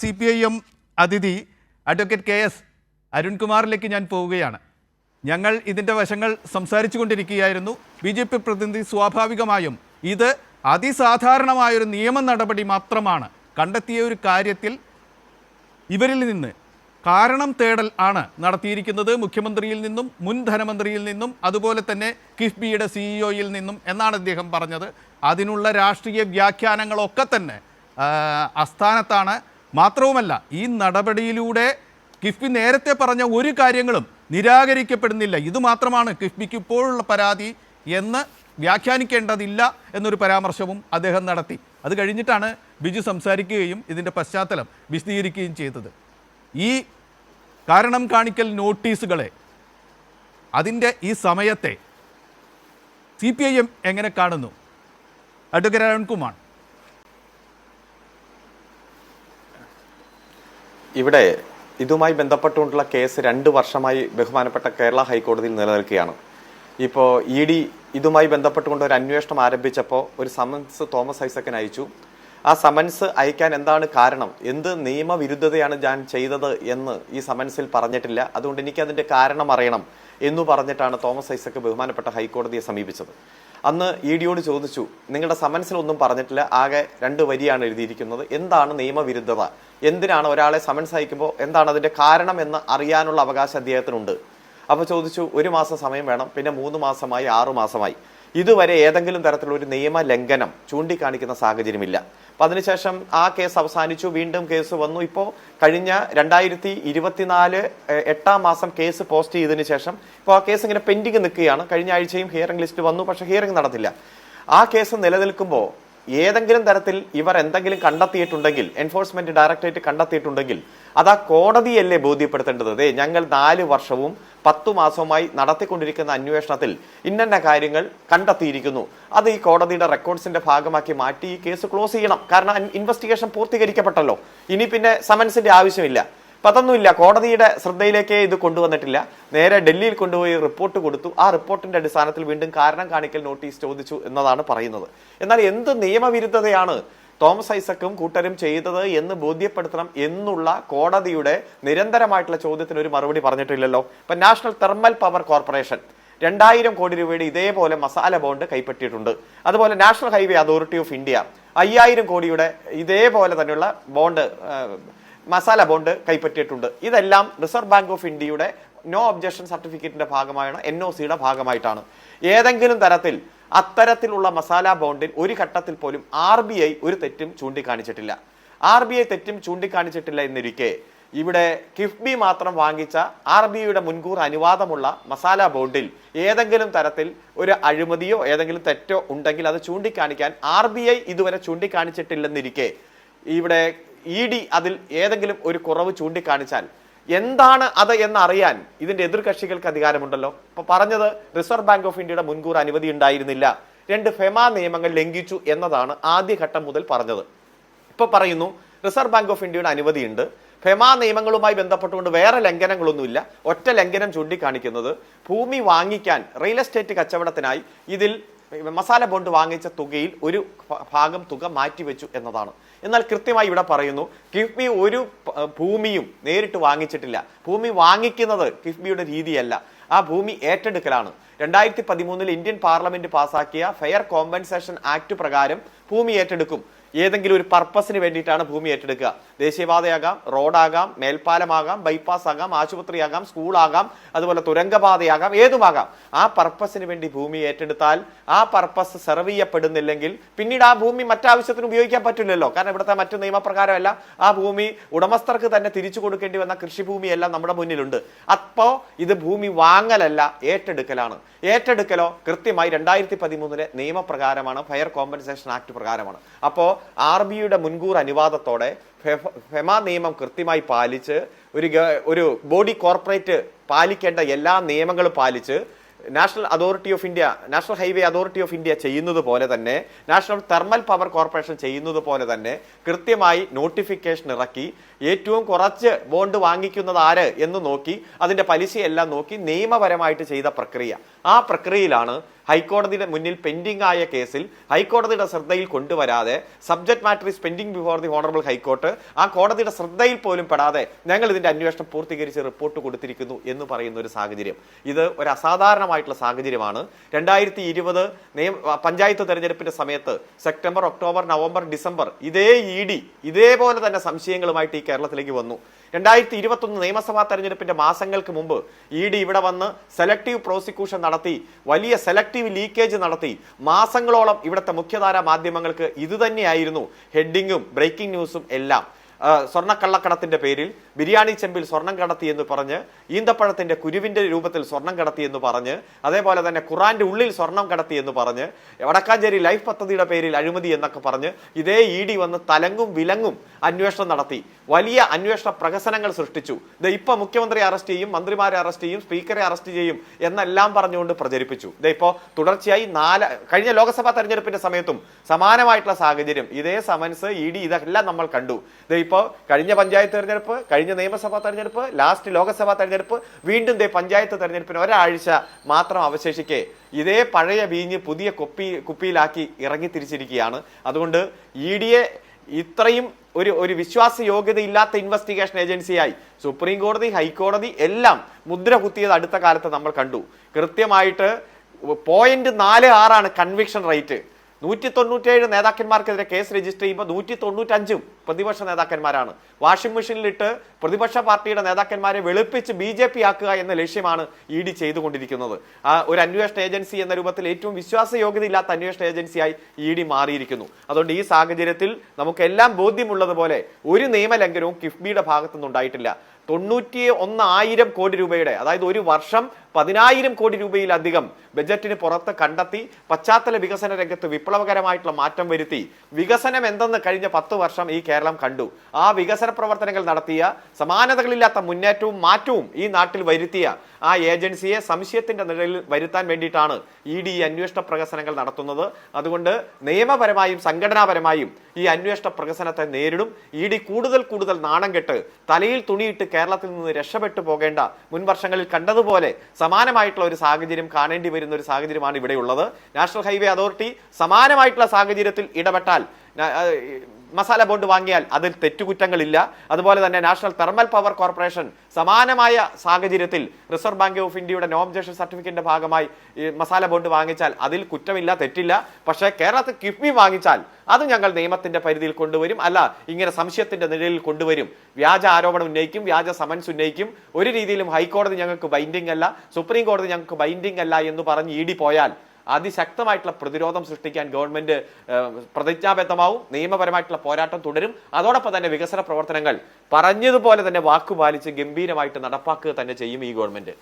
C P I M അതിഥി advocate K S അരുൺകുമാറിലേക്ക് ഞാൻ പോവുകയാണ്. ഞങ്ങൾ ഇതിന്റെ വശങ്ങൾ സംസാരിച്ചു കൊണ്ടിരിക്കുകയായിരുന്നു ബി ജെ പി പ്രതിനിധി സ്വാഭാവികമായും ഇത് അതിസാധാരണമായൊരു നിയമ നടപടി മാത്രമാണ്. കണ്ടെത്തിയ ഒരു കാര്യത്തിൽ ഇവരിൽ നിന്ന് കാരണം തേടൽ ആണ് നടത്തിയിരിക്കുന്നത്. മുഖ്യമന്ത്രിയിൽ നിന്നും മുൻ ധനമന്ത്രിയിൽ നിന്നും അതുപോലെ തന്നെ കിഫ്ബിയുടെ സിഇഒയിൽ നിന്നും എന്നാണ് അദ്ദേഹം പറഞ്ഞത്. അതിനുള്ള രാഷ്ട്രീയ വ്യാഖ്യാനങ്ങളൊക്കെ തന്നെ അസ്ഥാനത്താണ് മാത്രവുമല്ല ഈ നടപടിയിലൂടെ കിഫ്ബി നേരത്തെ പറഞ്ഞ ഒരു കാര്യങ്ങളും നിരാകരിക്കപ്പെടുന്നില്ല. ഇതുമാത്രമാണ് കിഫ്ബിക്ക് ഇപ്പോഴുള്ള പരാതി എന്ന് വ്യാഖ്യാനിക്കേണ്ടതില്ല എന്നൊരു പരാമർശവും അദ്ദേഹം നടത്തി. അത് കഴിഞ്ഞിട്ടാണ് ബിജു സംസാരിക്കുകയും ഇതിന്റെ പശ്ചാത്തലം വിശദീകരിക്കുകയും ചെയ്തത്. ഈ കാരണം കാണിക്കൽ നോട്ടീസുകളെ അതിന്റെ ഈ സമയത്തെ സി പി ഐ എം എങ്ങനെ കാണുന്നു? അഡ്വക്കേറ്റ് അരുൺകുമാർ. ഇവിടെ ഇതുമായി ബന്ധപ്പെട്ടുകൊണ്ടുള്ള കേസ് രണ്ട് വർഷമായി ബഹുമാനപ്പെട്ട കേരള ഹൈക്കോടതിയിൽ നിലനിൽക്കുകയാണ്. ഇപ്പോൾ ഇ ഡി ഇതുമായി ബന്ധപ്പെട്ടുകൊണ്ട് ഒരു അന്വേഷണം ആരംഭിച്ചപ്പോൾ ഒരു സമൻസ് തോമസ് ഐസക്കിന് അയച്ചു. ആ സമൻസ് അയക്കാൻ എന്താണ് കാരണം? എന്ത് നിയമവിരുദ്ധതയാണ് ഞാൻ ചെയ്തത് എന്ന് ഈ സമൻസിൽ പറഞ്ഞിട്ടില്ല. അതുകൊണ്ട് എനിക്ക് അതിന്റെ കാരണം അറിയണം എന്ന് പറഞ്ഞിട്ടാണ് തോമസ് ഐസക്ക് ബഹുമാനപ്പെട്ട ഹൈക്കോടതിയെ സമീപിച്ചത്. അന്ന് ഇ ഡിയോട് ചോദിച്ചു നിങ്ങളുടെ സമൻസിൽ ഒന്നും പറഞ്ഞിട്ടില്ല ആകെ രണ്ട് വരിയാണ് എഴുതിയിരിക്കുന്നത്. എന്താണ് നിയമവിരുദ്ധത? എന്തിനാണ് ഒരാളെ സമൻസ് അയക്കുമ്പോൾ എന്താണ് അതിന്റെ കാരണം എന്ന് അറിയാനുള്ള അവകാശം അദ്ദേഹത്തിനുണ്ട്? അപ്പോൾ ചോദിച്ചു ഒരു മാസം സമയം വേണം പിന്നെ മൂന്ന് മാസമായി ആറു മാസമായി. ഇതുവരെ ഏതെങ്കിലും തരത്തിലുള്ള ഒരു നിയമ ലംഘനം ചൂണ്ടിക്കാണിക്കുന്ന സാഹചര്യമില്ല. അപ്പൊ അതിനുശേഷം ആ കേസ് അവസാനിച്ചു വീണ്ടും കേസ് വന്നു. ഇപ്പോ കഴിഞ്ഞ രണ്ടായിരത്തി ഇരുപത്തിനാല് എട്ടാം മാസം കേസ് പോസ്റ്റ് ചെയ്തതിനു ശേഷം ഇപ്പോൾ ആ കേസ് ഇങ്ങനെ പെൻഡിങ് നിൽക്കുകയാണ്. കഴിഞ്ഞ ആഴ്ചയും ഹിയറിംഗ് ലിസ്റ്റ് വന്നു പക്ഷെ ഹിയറിംഗ് നടന്നില്ല. ആ കേസ് നിലനിൽക്കുമ്പോൾ ഏതെങ്കിലും തരത്തിൽ ഇവർ എന്തെങ്കിലും കണ്ടെത്തിയിട്ടുണ്ടെങ്കിൽ എൻഫോഴ്സ്മെന്റ് ഡയറക്ടറേറ്റ് കണ്ടെത്തിയിട്ടുണ്ടെങ്കിൽ അത് ആ കോടതിയല്ലേ ബോധ്യപ്പെടുത്തേണ്ടത്? അതെ ഞങ്ങൾ നാല് വർഷവും പത്തു മാസവുമായി നടത്തിക്കൊണ്ടിരിക്കുന്ന അന്വേഷണത്തിൽ ഇന്നന്ന കാര്യങ്ങൾ കണ്ടെത്തിയിരിക്കുന്നു. അത് ഈ കോടതിയുടെ റെക്കോർഡ്സിന്റെ ഭാഗമാക്കി മാറ്റി ഈ കേസ് ക്ലോസ് ചെയ്യണം. കാരണം ഇൻവെസ്റ്റിഗേഷൻ പൂർത്തീകരിക്കപ്പെട്ടല്ലോ. ഇനി പിന്നെ സമൻസിന്റെ ആവശ്യമില്ല. അപ്പൊ അതൊന്നുമില്ല കോടതിയുടെ ശ്രദ്ധയിലേക്ക് ഇത് കൊണ്ടുവന്നിട്ടില്ല. നേരെ ഡൽഹിയിൽ കൊണ്ടുപോയി റിപ്പോർട്ട് കൊടുത്തു. ആ റിപ്പോർട്ടിന്റെ അടിസ്ഥാനത്തിൽ വീണ്ടും കാരണം കാണിക്കൽ നോട്ടീസ് ചോദിച്ചു എന്നതാണ് പറയുന്നത്. എന്നാൽ എന്ത് നിയമവിരുദ്ധതയാണ് തോമസ് ഐസക്കും കൂട്ടരും ചെയ്തത് എന്ന് ബോധ്യപ്പെടുത്തണം എന്നുള്ള കോടതിയുടെ നിരന്തരമായിട്ടുള്ള ചോദ്യത്തിന് ഒരു മറുപടി പറഞ്ഞിട്ടില്ലല്ലോ. ഇപ്പൊ നാഷണൽ തെർമൽ പവർ കോർപ്പറേഷൻ രണ്ടായിരം കോടി രൂപയുടെ ഇതേപോലെ മസാല ബോണ്ട് കൈപ്പറ്റിയിട്ടുണ്ട്. അതുപോലെ national highway authority of India അയ്യായിരം കോടിയുടെ ഇതേപോലെ തന്നെയുള്ള ബോണ്ട് മസാല ബോണ്ട് കൈപ്പറ്റിയിട്ടുണ്ട്. ഇതെല്ലാം റിസർവ് ബാങ്ക് ഓഫ് ഇന്ത്യയുടെ നോ ഒബ്ജക്ഷൻ സർട്ടിഫിക്കറ്റിന്റെ ഭാഗമായാണ് എൻ ഒ സിയുടെ ഭാഗമായിട്ടാണ്. ഏതെങ്കിലും തരത്തിൽ അത്തരത്തിലുള്ള മസാല ബോണ്ടിൽ ഒരു ഘട്ടത്തിൽ പോലും ആർ ബി ഐ ഒരു തെറ്റും ചൂണ്ടിക്കാണിച്ചിട്ടില്ല. ആർ ബി ഐ തെറ്റും ചൂണ്ടിക്കാണിച്ചിട്ടില്ല എന്നിരിക്കെ ഇവിടെ കിഫ്ബി മാത്രം വാങ്ങിച്ച ആർ ബി ഐയുടെ മുൻകൂർ അനുവാദമുള്ള മസാല ബോണ്ടിൽ ഏതെങ്കിലും തരത്തിൽ ഒരു അഴിമതിയോ ഏതെങ്കിലും തെറ്റോ ഉണ്ടെങ്കിൽ അത് ചൂണ്ടിക്കാണിക്കാൻ ആർ ബി ഐ ഇതുവരെ ചൂണ്ടിക്കാണിച്ചിട്ടില്ലെന്നിരിക്കെ ഇവിടെ ഇ ഡി അതിൽ ഏതെങ്കിലും ഒരു കുറവ് ചൂണ്ടിക്കാണിച്ചാൽ എന്താണ് അത് എന്നറിയാൻ ഇതിന്റെ എതിർകക്ഷികൾക്ക് അധികാരമുണ്ടല്ലോ. ഇപ്പൊ പറഞ്ഞത് റിസർവ് ബാങ്ക് ഓഫ് ഇന്ത്യയുടെ മുൻകൂർ അനുമതി ഉണ്ടായിരുന്നില്ല. രണ്ട് ഫെമ നിയമങ്ങൾ ലംഘിച്ചു എന്നതാണ് ആദ്യഘട്ടം മുതൽ പറഞ്ഞത്. ഇപ്പൊ പറയുന്നു റിസർവ് ബാങ്ക് ഓഫ് ഇന്ത്യയുടെ അനുമതിയുണ്ട്. ഫെമ നിയമങ്ങളുമായി ബന്ധപ്പെട്ടുകൊണ്ട് വേറെ ലംഘനങ്ങളൊന്നുമില്ല. ഒറ്റ ലംഘനം ചൂണ്ടിക്കാണിക്കുന്നത് ഭൂമി വാങ്ങിക്കാൻ റിയൽ എസ്റ്റേറ്റ് കച്ചവടത്തിനായി ഇതിൽ മസാല ബോണ്ട് വാങ്ങിച്ച തുകയിൽ ഒരു ഭാഗം തുക മാറ്റിവെച്ചു എന്നതാണ്. എന്നാൽ കൃത്യമായി ഇവിടെ പറയുന്നു കിഫ്ബി ഒരു ഭൂമിയും നേരിട്ട് വാങ്ങിച്ചിട്ടില്ല. ഭൂമി വാങ്ങിക്കുന്നത് കിഫ്ബിയുടെ രീതിയല്ല. ആ ഭൂമി ഏറ്റെടുക്കലാണ്. രണ്ടായിരത്തി പതിമൂന്നിൽ ഇന്ത്യൻ പാർലമെന്റ് പാസാക്കിയ ഫെയർ കോമ്പൻസേഷൻ ആക്ട് പ്രകാരം ഭൂമി ഏറ്റെടുക്കും. ഏതെങ്കിലും ഒരു പർപ്പസിന് വേണ്ടിയിട്ടാണ് ഭൂമി ഏറ്റെടുക്കുക. ദേശീയപാതയാകാം റോഡാകാം മേൽപ്പാലമാകാം ബൈപ്പാസ് ആകാം ആശുപത്രിയാകാം സ്കൂളാകാം അതുപോലെ തുരങ്കപാതയാകാം ഏതുമാകാം. ആ പർപ്പസിന് വേണ്ടി ഭൂമി ഏറ്റെടുത്താൽ ആ പർപ്പസ് സെർവ് ചെയ്യപ്പെടുന്നില്ലെങ്കിൽ പിന്നീട് ആ ഭൂമി മറ്റാവശ്യത്തിന് ഉപയോഗിക്കാൻ പറ്റില്ലല്ലോ. കാരണം ഇവിടുത്തെ മറ്റു നിയമപ്രകാരമല്ല. ആ ഭൂമി ഉടമസ്ഥർക്ക് തന്നെ തിരിച്ചു കൊടുക്കേണ്ടി വന്ന കൃഷിഭൂമിയെല്ലാം നമ്മുടെ മുന്നിലുണ്ട്. അപ്പോ ഇത് ഭൂമി വാങ്ങലല്ല ഏറ്റെടുക്കലാണ്. ഏറ്റെടുക്കലോ കൃത്യമായി രണ്ടായിരത്തി പതിമൂന്നിലെ നിയമപ്രകാരമാണ് ഫയർ കോമ്പൻസേഷൻ ആക്ട് പ്രകാരമാണ്. അപ്പോ ആർ ബിയുടെ മുൻകൂർ അനുവാദത്തോടെ ഫെമ നിയമം കൃത്യമായി പാലിച്ച് ഒരു ഒരു ബോഡി കോർപ്പറേറ്റ് പാലിക്കേണ്ട എല്ലാ നിയമങ്ങളും പാലിച്ച് national authority of India national highway authority of India ചെയ്യുന്നത് പോലെ തന്നെ നാഷണൽ തെർമൽ പവർ കോർപ്പറേഷൻ ചെയ്യുന്നത് പോലെ തന്നെ കൃത്യമായി നോട്ടിഫിക്കേഷൻ ഇറക്കി ഏറ്റവും കുറച്ച് ബോണ്ട് വാങ്ങിക്കുന്നത് ആര് എന്ന് നോക്കി അതിന്റെ പലിശയെല്ലാം നോക്കി നിയമപരമായിട്ട് ചെയ്ത പ്രക്രിയ. ആ പ്രക്രിയയിലാണ് ഹൈക്കോടതിയുടെ മുന്നിൽ പെൻഡിംഗ് ആയ കേസിൽ ഹൈക്കോടതിയുടെ ശ്രദ്ധയിൽ കൊണ്ടുവരാതെ subject matter is pending before the honourable high court ആ കോടതിയുടെ ശ്രദ്ധയിൽ പോലും പെടാതെ ഞങ്ങൾ ഇതിന്റെ അന്വേഷണം പൂർത്തീകരിച്ച് റിപ്പോർട്ട് കൊടുത്തിരിക്കുന്നു എന്ന് പറയുന്ന ഒരു സാഹചര്യം. ഇത് ഒരു അസാധാരണമായിട്ടുള്ള സാഹചര്യമാണ്. രണ്ടായിരത്തി ഇരുപത് നിയമ പഞ്ചായത്ത് തെരഞ്ഞെടുപ്പിന്റെ സമയത്ത് സെപ്റ്റംബർ ഒക്ടോബർ നവംബർ ഡിസംബർ ഇതേ ഇ ഡി ഇതേപോലെ തന്നെ സംശയങ്ങളുമായിട്ട് ഈ കേരളത്തിലേക്ക് വന്നു. രണ്ടായിരത്തി ഇരുപത്തൊന്ന് നിയമസഭാ തെരഞ്ഞെടുപ്പിന്റെ മാസങ്ങൾക്ക് മുമ്പ് ഇ ഡി ഇവിടെ വന്ന് സെലക്ടീവ് പ്രോസിക്യൂഷൻ നടത്തി വലിയ സെലക്ടീവ് ലീക്കേജ് നടത്തി. മാസങ്ങളോളം ഇവിടുത്തെ മുഖ്യധാരാ മാധ്യമങ്ങൾക്ക് ഇതുതന്നെയായിരുന്നു ഹെഡിങ്ങും ബ്രേക്കിംഗ് ന്യൂസും എല്ലാം. സ്വർണക്കള്ളക്കടത്തിന്റെ പേരിൽ ബിരിയാണി ചെമ്പിൽ സ്വർണം കടത്തി എന്ന് പറഞ്ഞ് ഈന്തപ്പഴത്തിന്റെ കുരുവിന്റെ രൂപത്തിൽ സ്വർണം കടത്തി എന്ന് പറഞ്ഞ് അതേപോലെ തന്നെ ഖുറാന്റെ ഉള്ളിൽ സ്വർണം കടത്തി എന്ന് പറഞ്ഞ് വടക്കാഞ്ചേരി ലൈഫ് പദ്ധതിയുടെ പേരിൽ അഴിമതി എന്നൊക്കെ പറഞ്ഞ് ഇതേ ഇ ഡി വന്ന് തലങ്ങും വിലങ്ങും അന്വേഷണം നടത്തി. വലിയ അന്വേഷണ പ്രഹസനങ്ങൾ സൃഷ്ടിച്ചു. ഇത് ഇപ്പൊ മുഖ്യമന്ത്രി അറസ്റ്റ് ചെയ്യും മന്ത്രിമാരെ അറസ്റ്റ് ചെയ്യും സ്പീക്കറെ അറസ്റ്റ് ചെയ്യും എന്നെല്ലാം പറഞ്ഞുകൊണ്ട് പ്രചരിപ്പിച്ചു. ഇത് തുടർച്ചയായി നാല് കഴിഞ്ഞ ലോക്സഭാ തെരഞ്ഞെടുപ്പിന്റെ സമയത്തും സമാനമായിട്ടുള്ള സാഹചര്യം. ഇതേ സമൻസ് ഇ ഡി ഇതെല്ലാം നമ്മൾ കണ്ടു. ഇത് ഇപ്പോ കഴിഞ്ഞ പഞ്ചായത്ത് തെരഞ്ഞെടുപ്പ് കഴിഞ്ഞ നിയമസഭാ തെരഞ്ഞെടുപ്പ് ലാസ്റ്റ് ലോക്സഭാ തെരഞ്ഞെടുപ്പ് വീണ്ടും ദേ പഞ്ചായത്ത് തെരഞ്ഞെടുപ്പിന് ഒരാഴ്ച മാത്രം അവശേഷിക്കെ ഇതേ പഴയ വീഞ്ഞ് പുതിയ കുപ്പി കുപ്പിയിലാക്കി ഇറങ്ങി തിരിച്ചിരിക്കുകയാണ് അതുകൊണ്ട് ഇ ഡിയെ ഇത്രയും ഒരു ഒരു വിശ്വാസ യോഗ്യതയില്ലാത്ത ഇൻവെസ്റ്റിഗേഷൻ ഏജൻസിയായി സുപ്രീം കോടതി ഹൈക്കോടതി എല്ലാം മുദ്ര കുത്തിയത് അടുത്ത കാലത്ത് നമ്മൾ കണ്ടു. കൃത്യമായിട്ട് പോയിന്റ് നാല് ആറാണ് കൺവിക്ഷൻ റേറ്റ് നൂറ്റി തൊണ്ണൂറ്റേഴ് നേതാക്കന്മാർക്കെതിരെ കേസ് രജിസ്റ്റർ ചെയ്യുമ്പോൾ നൂറ്റി തൊണ്ണൂറ്റഞ്ചും പ്രതിപക്ഷ നേതാക്കന്മാരാണ്. വാഷിംഗ് മെഷീനിലിട്ട് പ്രതിപക്ഷ പാർട്ടിയുടെ നേതാക്കന്മാരെ വെളുപ്പിച്ച് ബി ജെ പി ആക്കുക എന്ന ലക്ഷ്യമാണ് ഇ ഡി ചെയ്തുകൊണ്ടിരിക്കുന്നത്. ഒരു അന്വേഷണ ഏജൻസി എന്ന രൂപത്തിൽ ഏറ്റവും വിശ്വാസയോഗ്യതയില്ലാത്ത അന്വേഷണ ഏജൻസിയായി ഇ ഡി മാറിയിരിക്കുന്നു. അതുകൊണ്ട് ഈ സാഹചര്യത്തിൽ നമുക്കെല്ലാം ബോധ്യമുള്ളതുപോലെ ഒരു നിയമലംഘനവും കിഫ്ബിയുടെ ഭാഗത്തുനിന്ന് ഉണ്ടായിട്ടില്ല തൊണ്ണൂറ്റി ഒന്നായിരം കോടി രൂപയുടെ അതായത് ഒരു വർഷം പതിനായിരം കോടി രൂപയിലധികം ബജറ്റിന് പുറത്ത് കണ്ടെത്തി പശ്ചാത്തല വികസന രംഗത്ത് വിപ്ലവകരമായിട്ടുള്ള മാറ്റം വരുത്തി. വികസനം എന്തെന്ന് കഴിഞ്ഞ പത്ത് വർഷം ഈ കേരളം കണ്ടു. ആ വികസന പ്രവർത്തനങ്ങൾ നടത്തിയ സമാനതകളില്ലാത്ത മുന്നേറ്റവും മാറ്റവും ഈ നാട്ടിൽ വരുത്തിയ ആ ഏജൻസിയെ സംശയത്തിന്റെ നിഴലിൽ വരുത്താൻ വേണ്ടിയിട്ടാണ് ഇ ഡി ഈ അന്വേഷണ പ്രകസനങ്ങൾ നടത്തുന്നത്. അതുകൊണ്ട് നിയമപരമായും സംഘടനാപരമായും ഈ അന്വേഷണ പ്രകസനത്തെ നേരിടും. ഇ ഡി കൂടുതൽ കൂടുതൽ നാണം കെട്ട് തലയിൽ തുണിയിട്ട് കേരളത്തിൽ നിന്ന് രക്ഷപ്പെട്ടു പോകേണ്ട മുൻ വർഷങ്ങളിൽ കണ്ടതുപോലെ സമാനമായിട്ടുള്ള ഒരു സാഹചര്യം കാണേണ്ടി വരുന്ന ഒരു സാഹചര്യമാണ് ഇവിടെയുള്ളത്. നാഷണൽ ഹൈവേ അതോറിറ്റി സമാനമായിട്ടുള്ള സാഹചര്യത്തിൽ ഇടപെട്ടാൽ മസാല ബോണ്ട് വാങ്ങിയാൽ അതിൽ തെറ്റുകുറ്റങ്ങളില്ല. അതുപോലെ തന്നെ നാഷണൽ തെർമൽ പവർ കോർപ്പറേഷൻ സമാനമായ സാഹചര്യത്തിൽ റിസർവ് ബാങ്ക് ഓഫ് ഇന്ത്യയുടെ നോ ഒബ്ജക്ഷൻ സർട്ടിഫിക്കറ്റിന്റെ ഭാഗമായി മസാല ബോണ്ട് വാങ്ങിച്ചാൽ അതിൽ കുറ്റമില്ല തെറ്റില്ല. പക്ഷേ കേരളത്തിൽ കിഫ്ബി വാങ്ങിച്ചാൽ അത് ഞങ്ങൾ നിയമത്തിന്റെ പരിധിയിൽ കൊണ്ടുവരും. അല്ല ഇങ്ങനെ സംശയത്തിന്റെ നിഴലിൽ കൊണ്ടുവരും. വ്യാജ ആരോപണം ഉന്നയിക്കും വ്യാജ സമൻസ് ഉന്നയിക്കും. ഒരു രീതിയിലും ഹൈക്കോടതി ഞങ്ങൾക്ക് ബൈൻഡിംഗ് അല്ല സുപ്രീം കോടതി ഞങ്ങൾക്ക് ബൈൻഡിംഗ് അല്ല എന്ന് പറഞ്ഞ് ഇ പോയാൽ അതിശക്തമായിട്ടുള്ള പ്രതിരോധം സൃഷ്ടിക്കാൻ ഗവൺമെന്റ് പ്രതിജ്ഞാബദ്ധമാവും നിയമപരമായിട്ടുള്ള പോരാട്ടം തുടരും. അതോടൊപ്പം തന്നെ വികസന പ്രവർത്തനങ്ങൾ പറഞ്ഞതുപോലെ തന്നെ വാക്കുപാലിച്ച് ഗംഭീരമായിട്ട് നടപ്പാക്കുക തന്നെ ചെയ്യും ഈ ഗവൺമെന്റ്.